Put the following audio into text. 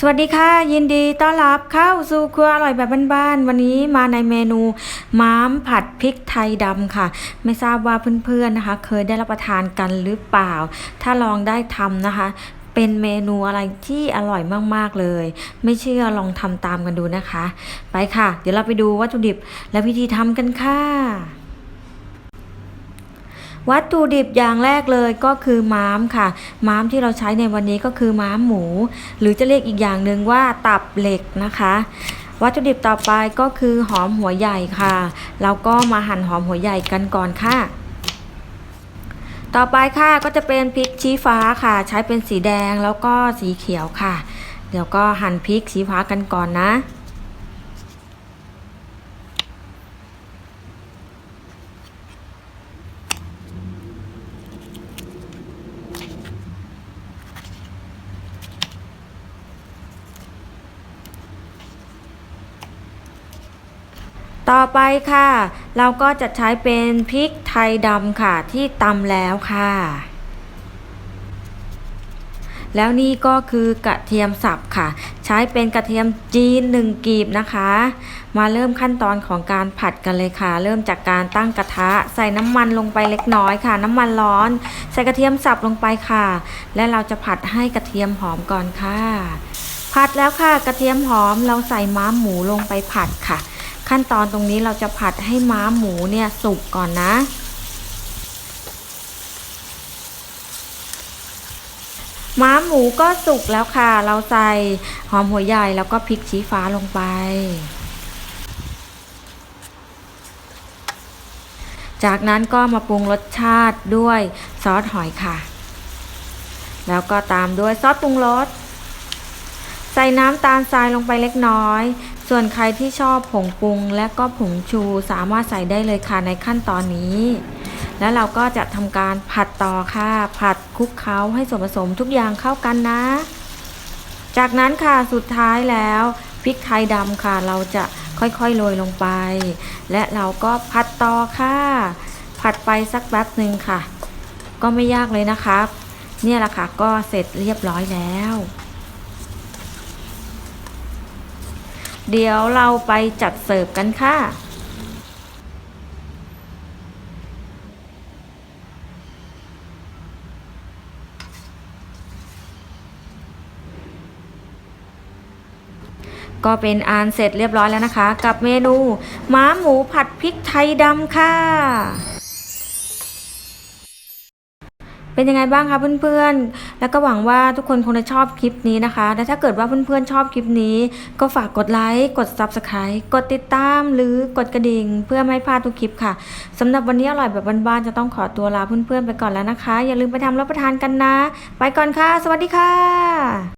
สวัสดีค่ะ ยินดีต้อนรับเข้าสู่ครัวอร่อยแบบบ้านๆวันนี้มาในเมนูม้ามผัดพริกไทยดำค่ะ ไม่ทราบว่าเพื่อนๆนะคะ เคยได้รับประทานกันหรือเปล่า ถ้าลองได้ทำนะคะ เป็นเมนูอะไรที่อร่อยมากๆเลย ไม่เชื่อลองทำตามกันดูนะคะ ไปค่ะ เดี๋ยวเราไปดูวัตถุดิบและวิธีทำกันค่ะ วัตถุดิบอย่างแรกเลยก็คือม้ามค่ะ ม้ามที่เราใช้ในวันนี้ก็คือม้ามหมู หรือจะเรียกอีกอย่างหนึ่งว่าตับเหล็กนะคะ วัตถุดิบต่อไปก็คือหอมหัวใหญ่ค่ะเราก็มาหั่นหอมหัวใหญ่กันก่อนค่ะต่อไปค่ะก็จะเป็นพริกชี้ฟ้าค่ะ ใช้เป็นสีแดงแล้วก็สีเขียวค่ะ เดี๋ยวก็หั่นพริกชี้ฟ้ากันก่อนนะ ต่อไปค่ะ เราก็จะใช้เป็นพริกไทยดำค่ะที่ตำแล้วค่ะ แล้วนี่ก็คือกระเทียมสับค่ะ ใช้เป็นกระเทียมจีนหนึ่งกีบนะคะ มาเริ่มขั้นตอนของการผัดกันเลยค่ะ เริ่มจากการตั้งกระทะ ใส่น้ำมันลงไปเล็กน้อยค่ะ น้ำมันร้อน ใส่กระเทียมสับลงไปค่ะ และเราจะผัดให้กระเทียมหอมก่อนค่ะ ผัดแล้วค่ะกระเทียมหอมเราใส่ม้ามหมูลงไปผัดค่ะ ขั้นตอนตรงนี้เราจะผัดให้ม้าหมูเนี่ยสุกก่อนนะ ม้าหมูก็สุกแล้วค่ะ เราใส่หอมหัวใหญ่แล้วก็พริกชี้ฟ้าลงไป จากนั้นก็มาปรุงรสชาติด้วยซอสหอยค่ะ แล้วก็ตามด้วยซอสปรุงรสใส่น้ำตาลทรายลงไปเล็กน้อย ส่วนใครที่ชอบผงปรุงและก็ผงชูสามารถใส่ได้เลยค่ะในขั้นตอนนี้ แล้วเราก็จะทำการผัดต่อค่ะ ผัดคลุกเคล้าให้ส่วนผสมทุกอย่างเข้ากันนะ จากนั้นค่ะสุดท้ายแล้วพริกไทยดำค่ะ เราจะค่อยๆโรยลงไป และเราก็ผัดต่อค่ะ ผัดไปสักแป๊บหนึ่งค่ะ ก็ไม่ยากเลยนะครับ เนี่ยแหละค่ะก็เสร็จเรียบร้อยแล้ว เดี๋ยวเราไปจัดเสิร์ฟกันค่ะ ก็เป็นอันเสร็จเรียบร้อยแล้วนะคะ กับเมนูม้าหมูผัดพริกไทยดำค่ะ เป็นยังไงบ้างคะเพื่อนๆ แล้วก็หวังว่าทุกคนคงจะชอบคลิปนี้นะคะ และถ้าเกิดว่าเพื่อนๆชอบคลิปนี้ ก็ฝากกดไลค์ กด Subscribe กดติดตาม หรือกดกระดิ่ง เพื่อไม่พลาดทุกคลิปค่ะสำหรับวันนี้อร่อยแบบบ้านๆจะต้องขอตัวลาเพื่อนๆไปก่อนแล้วนะคะ อย่าลืมไปทำรับประทานกันนะ ไปก่อนค่ะ สวัสดีค่ะ